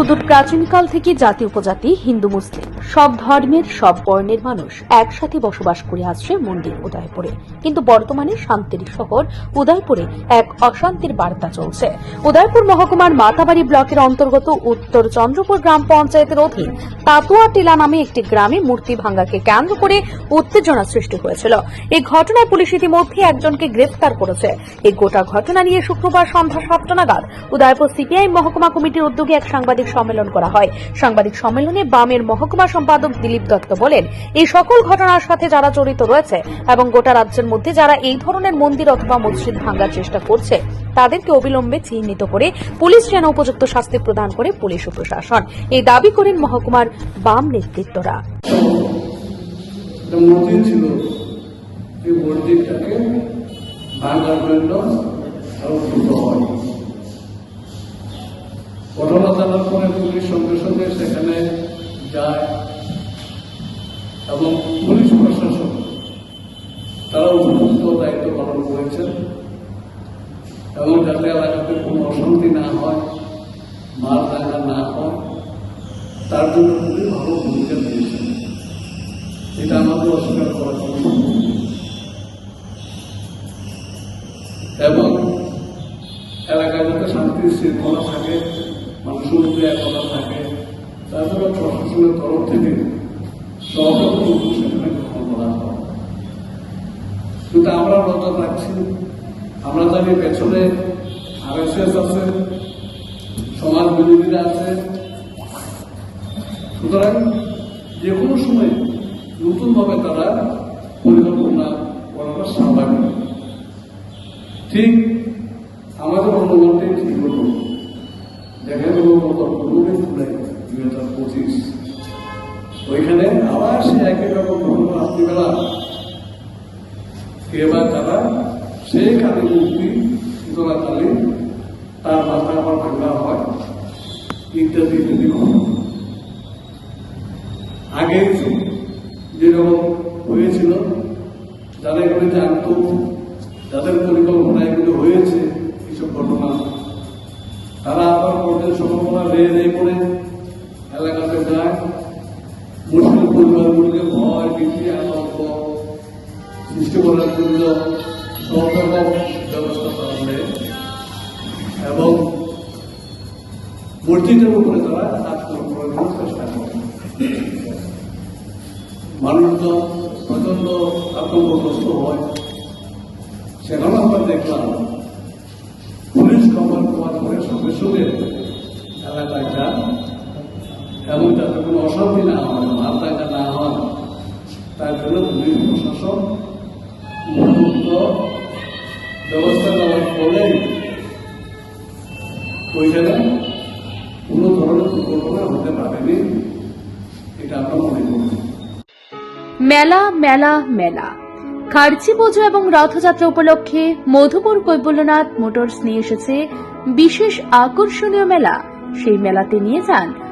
সুদূর প্রাচীনকাল থেকে জাতি উপজাতি, হিন্দু, মুসলিম, সব ধর্মের, সব বর্ণের মানুষ একসাথে বসবাস করে আসছে মন্দির উদয়পুরে। কিন্তু বর্তমানে শান্তির শহর উদয়পুরে এক অশান্তির বার্তা চলছে। উদয়পুর মহকুমার মাতাবাড়ি ব্লকের অন্তর্গত উত্তর চন্দ্রপুর গ্রাম পঞ্চায়েতের অধীন তাতুয়া টিলা নামে একটি গ্রামে মূর্তি ভাঙ্গাকে কেন্দ্র করে উত্তেজনা সৃষ্টি হয়েছিল। এই ঘটনায় পুলিশ ইতিমধ্যে একজনকে গ্রেফতার করেছে। এই গোটা ঘটনা নিয়ে শুক্রবার সন্ধ্যা সাতটা নাগাদ উদয়পুর সিপিআই মহকুমা কমিটির উদ্যোগে এক সাংবাদিক সম্মেলন করা হয়। সাংবাদিক সম্মেলনে বামের মহকুমা সম্পাদক দিলীপ দত্ত বলেন, এই সকল ঘটনার সাথে যারা জড়িত রয়েছে এবং গোটা রাজ্যের মধ্যে যারা এই ধরনের মন্দির অথবা মসজিদ ভাঙ্গার চেষ্টা করছে, তাদেরকে অবিলম্বে চিহ্নিত করে পুলিশ যেন উপযুক্ত শাস্তি প্রদান করে পুলিশ ও প্রশাসন। এই দাবি করেন মহকুমার বাম নেতৃত্বরা। মসজিদ ছিল। এই মসজিদটাকে ভাঙার জন্য সঙ্গে সঙ্গে সেখানে যায় এবং পুলিশ প্রশাসন, তারা উপযুক্ত দায়িত্ব পালন করেছেন এবং যাতে এলাকাতে কোনো অশান্তি না হয় মার দাঙ্গা না হয়, তার জন্য খুবই ভালো ভূমিকা নিয়েছেন। এটা আমাদের অস্বীকার কোনো এবং এলাকায় যাতে শান্তি শৃঙ্খলা থাকে মানুষের একতা থাকে তাছাড়া প্রশাসনের তরফ থেকে সহযোগ সেখানে গ্রহণ হয়। কিন্তু আমরা নজর রাখছি, আমরা জানি পেছনে আরএসএস আছে, সমাজ বিরোধীরা আছে। সুতরাং যে কোনো সময় নতুনভাবে তারা পরিকল্পনা করাটা স্বাভাবিক। ঠিক আমাদের অনুমানটাই ঠিক হলো দুই হাজার পঁচিশ ওইখানে আবার সে একই রকম ঘটনা রাত্রিবেলা এবার তারা সেই কালী মূর্তি চলাকালে তার মাথা আবার ভাঙা হয়। ইত্যাদি ইত্যাদি আগে যেরকম হয়েছিল যারা এগুলো জানত যাদের পরিকল্পনা এগুলো হয়েছে এইসব ঘটনা তারা আবার পর্যায়ে সম্ভাবনা রেয়ে রেয়ে করে এলাকাতে যায় মুসলিম পরিবারগুলিকে ভয় ভীতি আতঙ্ক সৃষ্টি করার জন্য সব ব্যবস্থা করা এবং মসজিদের উপরে তারা আক্রমণ করার চেষ্টা করে মানুষজন প্রচণ্ড আতঙ্কগ্রস্ত হয়। সেখানে আমরা দেখলাম না মার না উপযুক্ত ব্যবস্থা নেওয়ার ফলেই ওইখানে ধরনের দুর্ঘটনা হতে পারেনি। এটা আমরা মনে করি। মেলা মেলা মেলা। খার্চি পুজো এবং রথযাত্রা উপলক্ষে মধুপুর কৈবল্যনাথ মোটরস নিয়ে এসেছে বিশেষ আকর্ষণীয় মেলা। সেই মেলাতে নিয়ে যান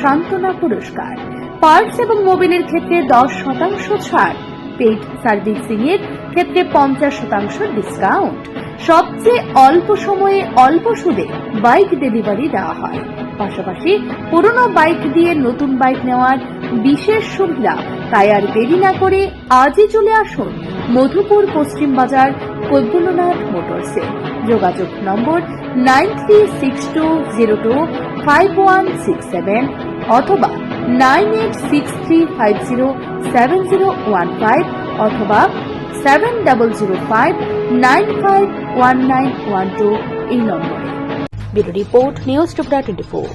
সান্ত্বনা পুরস্কার। পার্টস এবং মোবিলের ক্ষেত্রে দশ শতাংশ ছাড়। পেইড সার্ভিসিং এর ক্ষেত্রে পঞ্চাশ শতাংশ ডিসকাউন্ট। সবচেয়ে অল্প সময়ে অল্প সুদে বাইক ডেলিভারি দেওয়া হয়। পাশাপাশি পুরনো বাইক দিয়ে নতুন বাইক নেওয়ার বিশেষ সুবিধা, তাই আর দেরি না করে আজই চলে আসুন মধুপুর পশ্চিম বাজার কৈবল্যনাথ মোটরসে। যোগাযোগ নম্বর nine three six two zero two five one six seven অথবা nine eight six three five zero seven zero one five অথবা seven double zero five nine five one nine one two এই নম্বরে। ব্যুরো রিপোর্ট নিউজ টুকরা twenty four.